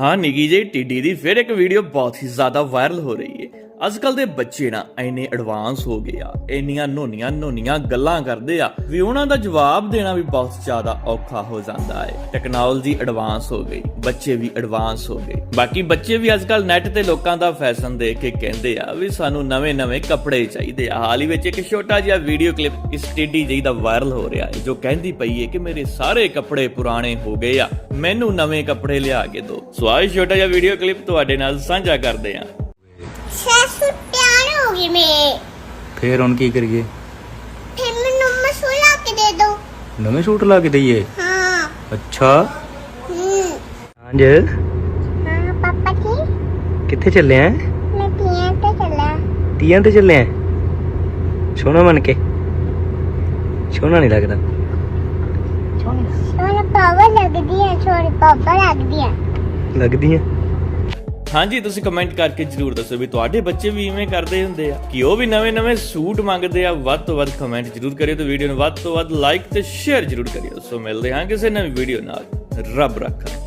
ਹਾਂ, ਨਿੱਕੀ ਜਿਹੀ ਟਿੱਡੀ ਦੀ ਫਿਰ ਇੱਕ ਵੀਡੀਓ ਬਹੁਤ ਹੀ ਜ਼ਿਆਦਾ ਵਾਇਰਲ ਹੋ ਰਹੀ ਹੈ। ਅੱਜ ਕੱਲ ਦੇ ਬੱਚੇ ਨਾ ਇੰਨੇ ਐਡਵਾਂਸ ਹੋ ਗਏ ਆ, ਇੰਨੀਆਂ ਨੋਨੀਆਂ ਨੋਨੀਆਂ ਗੱਲਾਂ ਕਰਦੇ ਆ ਵੀ ਉਹਨਾਂ ਦਾ ਜਵਾਬ ਦੇਣਾ ਵੀ ਬਹੁਤ ਜ਼ਿਆਦਾ ਔਖਾ ਹੋ ਜਾਂਦਾ ਹੈ। ਟੈਕਨੋਲੋਜੀ ਐਡਵਾਂਸ ਹੋ ਗਈ, ਬੱਚੇ ਵੀ ਐਡਵਾਂਸ ਹੋ ਗਏ। ਬਾਕੀ ਬੱਚੇ ਵੀ ਅੱਜ ਕੱਲ ਨੈਟ ਤੇ ਲੋਕਾਂ ਦਾ ਫੈਸ਼ਨ ਦੇਖ ਕੇ ਕਹਿੰਦੇ ਆ ਵੀ ਸਾਨੂੰ ਨਵੇਂ-ਨਵੇਂ ਕੱਪੜੇ ਚਾਹੀਦੇ ਆ। ਹਾਲ ਹੀ ਵਿੱਚ ਇੱਕ ਛੋਟਾ ਜਿਹਾ ਵੀਡੀਓ ਕਲਿੱਪ ਇਸ ਟੇਡੀ ਜਿਹੀ ਦਾ ਵਾਇਰਲ ਹੋ ਰਿਹਾ ਹੈ, ਜੋ ਕਹਿੰਦੀ ਪਈ ਹੈ ਕਿ ਮੇਰੇ ਸਾਰੇ ਕੱਪੜੇ ਪੁਰਾਣੇ ਹੋ ਗਏ ਆ, ਮੈਨੂੰ ਨਵੇਂ ਕੱਪੜੇ ਲਿਆ ਕੇ ਦਿਓ। ਸੋ ਆਹ ਛੋਟਾ ਜਿਹਾ ਵੀਡੀਓ ਕਲਿੱਪ ਤੁਹਾਡੇ ਨਾਲ ਸਾਂਝਾ ਕਰਦੇ ਆ। ਸੱਸ ਪਿਆਰ ਹੋ ਗਈ ਮੈਂ ਫੇਰ ਹੁਣ ਕੀ ਕਰੀਏ ਫਿਰ ਮੈਨੂੰ ਮਸੂਲਾ ਕੇ ਦੇ ਦੋ ਨਵੇਂ ਸੂਟ ਲਾ ਕੇ ਦਈਏ ਹਾਂ ਅੱਛਾ ਹੂੰ ਹਾਂਜੀ ਹਾਂ ਪਾਪਾ ਜੀ ਕਿੱਥੇ ਚੱਲੇ ਆ ਮੈਂ ਤੀਆਂ ਤੇ ਚੱਲਾ ਤੀਆਂ ਤੇ ਚੱਲੇ ਆ ਸੋਹਣਾ ਬਣ ਕੇ ਸੋਹਣਾ ਨਹੀਂ ਲੱਗਦਾ ਸੋਹਣਾ ਪਾਵਾ ਲੱਗਦੀ ਹੈ ਛੋੜੀ ਪਾਪਾ ਲੱਗਦੀ ਹੈ ਲੱਗਦੀ ਆ ਹਾਂਜੀ, ਤੁਸੀਂ ਕਮੈਂਟ ਕਰਕੇ ਜਰੂਰ ਦੱਸੋ ਵੀ ਤੁਹਾਡੇ ਬੱਚੇ ਵੀ ਇਵੇਂ ਕਰਦੇ ਹੁੰਦੇ ਆ। ਕਿ ਉਹ ਵੀ ਨਵੇਂ-ਨਵੇਂ ਸੂਟ ਮੰਗਦੇ ਆ, ਵੱਧ ਤੋਂ ਵੱਧ ਕਮੈਂਟ ਜਰੂਰ ਕਰਿਓ ਤੇ ਵੀਡੀਓ ਨੂੰ ਵੱਧ ਤੋਂ ਵੱਧ ਲਾਈਕ ਤੇ ਸ਼ੇਅਰ ਜਰੂਰ ਕਰਿਓ। ਸੋ ਮਿਲਦੇ ਹਾਂ ਕਿਸੇ ਨਵੀਂ ਵੀਡੀਓ ਨਾਲ। ਰੱਬ ਰੱਖਾ